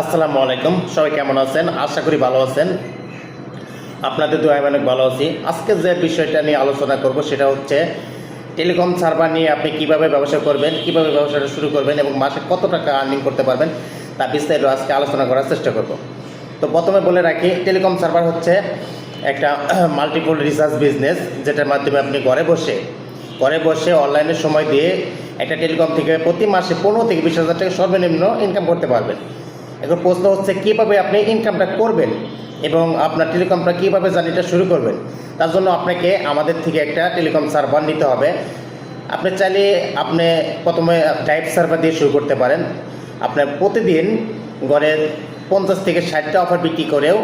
আসসালামু আলাইকুম। সবাই কেমন আছেন? আশা করি ভালো আছেন। আপনাদের দোয়া অনেক ভালো আছি। আজকে যে বিষয়টা নিয়ে আলোচনা করব সেটা হচ্ছে, টেলিকম সার্ভার নিয়ে আপনি কীভাবে ব্যবসা করবেন, কীভাবে ব্যবসাটা শুরু করবেন এবং মাসে কত টাকা আর্নিং করতে পারবেন, তা বিস্তারিত আজকে আলোচনা করার চেষ্টা করব। তো প্রথমে বলে রাখি, টেলিকম সার্ভার হচ্ছে একটা মাল্টিপল রিসার্চ বিজনেস যেটার মাধ্যমে আপনি ঘরে বসে ঘরে বসে অনলাইনে সময় দিয়ে একটা টেলিকম থেকে প্রতি মাসে পনেরো থেকে বিশ হাজার টাকা সর্বনিম্ন ইনকাম করতে পারবেন। এখন প্রশ্ন হচ্ছে, কীভাবে আপনি ইনকামটা করবেন এবং আপনার টেলিকমটা কীভাবে জার্নিটা শুরু করবেন? তার জন্য আপনাকে আমাদের থেকে একটা টেলিকম সার্ভার নিতে হবে। আপনি চাইলে আপনি প্রথমে টাইপ সার্ভার দিয়ে শুরু করতে পারেন। আপনার প্রতিদিন গড়ে পঞ্চাশ থেকে ষাটটা অফার বিক্রি করেও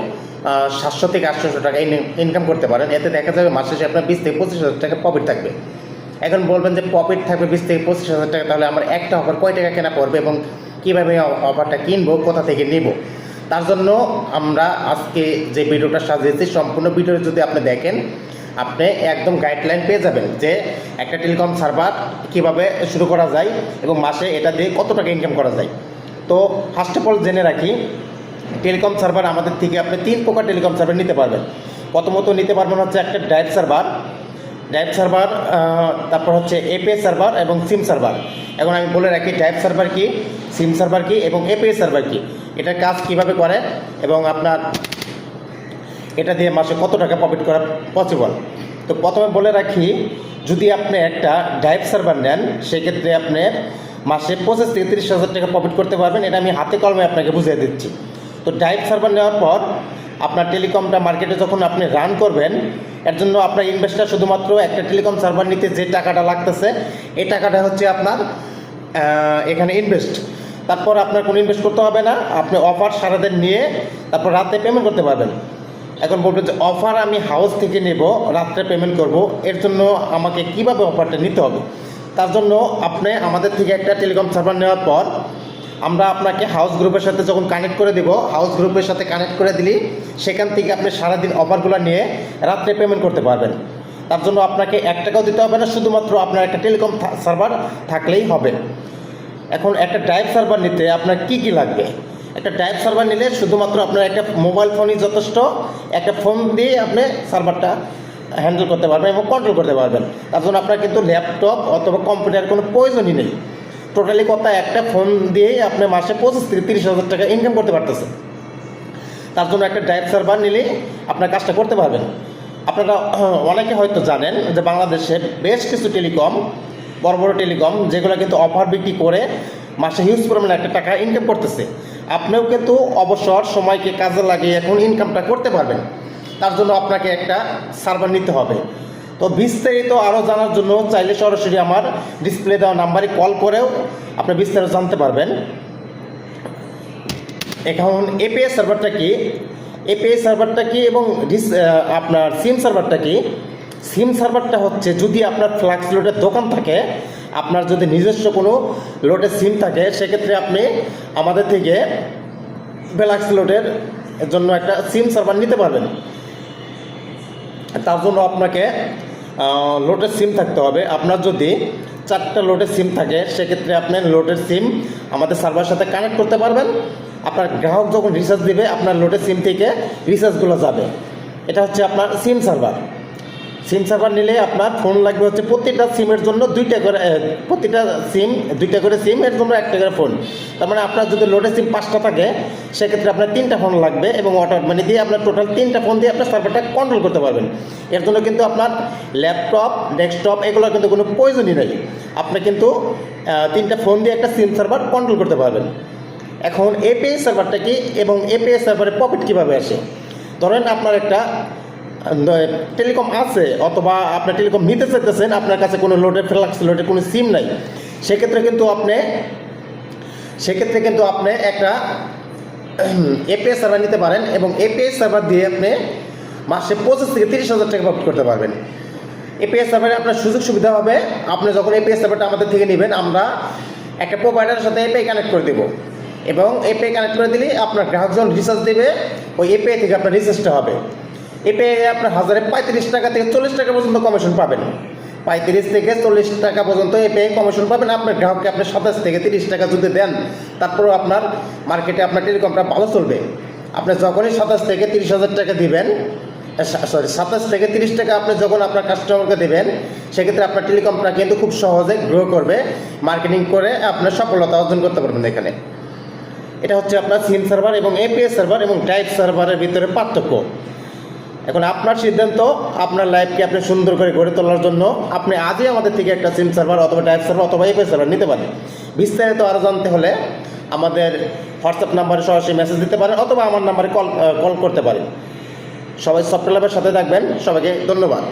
সাতশো থেকে আটশোশো টাকা ইনকাম করতে পারেন। এতে দেখা যাবে মাসে আপনার বিশ থেকে পঁচিশ হাজার টাকা প্রফিট থাকবে। এখন বলবেন যে প্রফিট থাকবে বিশ থেকে পঁচিশ হাজার টাকা, তাহলে আমার একটা অফার কয় টাকা কেনা পড়বে এবং কীভাবে অফারটা কিনবো, কোথা থেকে নিব। তার জন্য আমরা আজকে যে ভিডিওটা সাজিয়েছি, সম্পূর্ণ ভিডিও যদি আপনি দেখেন, আপনি একদম গাইডলাইন পেয়ে যাবেন যে একটা টেলিকম সার্ভার কীভাবে শুরু করা যায় এবং মাসে এটা দিয়ে কত টাকা ইনকাম করা যায়। তো ফার্স্ট অফ অল জেনে রাখি টেলিকম সার্ভার আমাদের থেকে আপনি তিন প্রকার টেলিকম সার্ভার নিতে পারবেন। প্রথমত নিতে পারবেন হচ্ছে একটা ড্রাইভ সার্ভার ড্রাইভ সার্ভার তারপর হচ্ছে এপিএস সার্ভার এবং সিম সার্ভার এখন আমি বলে রাখি ড্রাইভ সার্ভার কি সিম সার্ভার কি এবং এপিএস সার্ভার কি? এটার কাজ কীভাবে করে এবং আপনার এটা দিয়ে মাসে কত টাকা প্রফিট করা পসিবল তো প্রথমে বলে রাখি, যদি আপনি একটা ড্রাইভ সার্ভার নেন, সেক্ষেত্রে আপনার মাসে পঁচিশ থেকে তিরিশ হাজার টাকা প্রফিট করতে পারবেন। এটা আমি হাতে কলমে আপনাকে বুঝিয়ে দিচ্ছি। তো ড্রাইভ সার্ভার নেওয়ার পর আপনার টেলিকমটা মার্কেটে যখন আপনি রান করবেন এর জন্য আপনার ইনভেস্টার শুধুমাত্র একটা টেলিকম সার্ভার নিতে যে টাকাটা লাগতেছে, এই টাকাটা হচ্ছে আপনার এখানে ইনভেস্ট তারপর আপনার কোনো ইনভেস্ট করতে হবে না, আপনি অফার সারাদিন নিয়ে তারপর রাতে পেমেন্ট করতে পারবেন। এখন বলবেন যে অফার আমি হাউস থেকে নেব, রাত্রে পেমেন্ট করব, এর জন্য আমাকে কীভাবে অফারটা নিতে হবে? তার জন্য আপনি আমাদের থেকে একটা টেলিকম সার্ভার নেওয়ার পর আমরা আপনাকে হাউস গ্রুপের সাথে যখন কানেক্ট করে দেব হাউস গ্রুপের সাথে কানেক্ট করে দিলি, সেখান থেকে আপনি সারাদিন অফারগুলো নিয়ে রাত্রে পেমেন্ট করতে পারবেন। তার জন্য আপনাকে এক টাকাও দিতে হবে না, শুধুমাত্র আপনার একটা টেলিকম সার্ভার থাকলেই হবে। এখন একটা ড্রাইভ সার্ভার নিতে আপনার কি কি লাগবে? একটা ড্রাইভ সার্ভার নিলে শুধুমাত্র আপনার একটা মোবাইল ফোনই যথেষ্ট, একটা ফোন দিয়ে আপনি সার্ভারটা হ্যান্ডেল করতে পারবেন এবং কন্ট্রোল করতে পারবেন। তার জন্য আপনার কিন্তু ল্যাপটপ অথবা কম্পিউটার কোনো প্রয়োজনই নেই। টোটালি কথা, একটা ফোন দিয়েই আপনি মাসে পঁচিশ থেকে তিরিশ হাজার টাকা ইনকাম করতে পারতেছেন। তার জন্য একটা ড্রাইভ সার্ভার নিলে আপনার কাজটা করতে পারবেন। আপনারা অনেকে হয়তো জানেন যে বাংলাদেশে বেশ কিছু টেলিকম বড় বড় টেলিকম যেগুলো কিন্তু অফার বিক্রি করে মাসে হিউজ পরিমাণে একটা টাকা ইনকাম করতেছে। আপনিও কিন্তু অবসর সময়কে কাজে লাগিয়ে এখন ইনকামটা করতে পারবেন। তার জন্য আপনাকে একটা সার্ভার নিতে হবে। তো বিস্তারিত আরও জানার জন্য চাইলে সরাসরি আমার ডিসপ্লে দেওয়া নাম্বারে কল করেও আপনি বিস্তারিত জানতে পারবেন। এখন এপিএস সার্ভারটা কি? এপিএস সার্ভারটা কি এবং আপনার সিম সার্ভারটা কি? সিম সার্ভারটা হচ্ছে যদি আপনার ফ্লাক্স লোডের দোকান থাকে, আপনার যদি নিজস্ব কোনো লোডের সিম থাকে, সেক্ষেত্রে আপনি আমাদের থেকে ফ্লাক্স লোডের জন্য একটা সিম সার্ভার নিতে পারবেন। তার জন্য আপনাকে লোডের সিম থাকতে হবে। আপনার যদি চারটা লোটের সিম থাকে, সেক্ষেত্রে আপনি লোটের সিম আমাদের সার্ভার সাথে কানেক্ট করতে পারবেন। আপনার গ্রাহক যখন রিচার্জ দেবে, আপনার লোটের সিম থেকে রিচার্জগুলো যাবে। এটা হচ্ছে আপনার সিম সার্ভার সিম সার্ভার নিলে আপনার ফোন লাগবে হচ্ছে প্রতিটা সিমের জন্য দুইটা করে প্রতিটা সিম দুইটা করে সিম এর জন্য একটা করে ফোন তার মানে আপনার যদি লোডের সিম পাঁচটা থাকে, সেক্ষেত্রে আপনার তিনটা ফোন লাগবে এবং অটো মানে দিয়ে আপনার টোটাল তিনটা ফোন দিয়ে আপনার সার্ভারটা কন্ট্রোল করতে পারবেন। এর জন্য কিন্তু আপনার ল্যাপটপ ডেস্কটপ এগুলোর কিন্তু কোনো প্রয়োজনই নেই। আপনি কিন্তু তিনটা ফোন দিয়ে একটা সিম সার্ভার কন্ট্রোল করতে পারবেন। এখন এপিএস সার্ভারটা কি এবং এপিএস সার্ভারের প্রফিট কীভাবে আসে? ধরেন আপনার একটা টেলিকম আছে, অথবা আপনার টেলিকম নিতে চাইতেছেন, আপনার কাছে কোনো লোডের ফ্লাক্স লোডের কোনো সিম নাই, সেক্ষেত্রে কিন্তু আপনি, সেক্ষেত্রে কিন্তু আপনি একটা এপিএস সার্ভার নিতে পারেন এবং এপিএস সার্ভার দিয়ে আপনি মাসে পঁচিশ থেকে তিরিশ হাজার টাকা প্রফিট করতে পারবেন। এপিএস সার্ভারে আপনার সুযোগ সুবিধা হবে, আপনি যখন এপিএস সার্ভারটা আমাদের থেকে নেবেন, আমরা একটা প্রোভাইডারের সাথে এপিআই কানেক্ট করে দেবো। এবং এপিআই কানেক্ট করে দিলে আপনার গ্রাহকজন রিচার্জ দেবে, ওই এপিআই থেকে আপনার রিচার্জটা হবে। এপিআই আপনার হাজারে পঁয়ত্রিশ টাকা থেকে চল্লিশ টাকা পর্যন্ত কমিশন পাবেন। পঁয়ত্রিশ থেকে চল্লিশ টাকা পর্যন্ত এ পেয়ে কমিশন পাবেন। আপনার গ্রাহককে আপনি সাতাশ থেকে তিরিশ টাকা যদি দেন, তারপরেও আপনার মার্কেটে আপনার টেলিকমটা ভালো চলবে। আপনি যখনই সাতাশ থেকে তিরিশ হাজার টাকা দিবেন সরি সাতাশ থেকে তিরিশ টাকা আপনি যখন আপনার কাস্টমারকে দেবেন, সেক্ষেত্রে আপনার টেলিকমটা কিন্তু খুব সহজে গ্রো করবে। মার্কেটিং করে আপনার সফলতা অর্জন করতে পারবেন এখানে। এটা হচ্ছে আপনার সিম সার্ভার এবং এপিএস সার্ভার এবং টাইপ সার্ভারের ভিতরে পার্থক্য। এখন আপনার সিদ্ধান্ত, আপনার লাইফকে আপনি সুন্দর করে গড়ে তোলার জন্য আপনি আজই আমাদের থেকে একটা সিম সার্ভার অথবা টাইপ সার্ভার অথবা এপিএস সার্ভার নিতে পারেন। বিস্তারিত আরও জানতে হলে আমাদের হোয়াটসঅ্যাপ নাম্বারে সরাসরি মেসেজ দিতে পারেন অথবা আমার নাম্বারে কল কল করতে পারেন। সবাই সফটওয়্যার সাথে থাকবেন। সবাইকে ধন্যবাদ।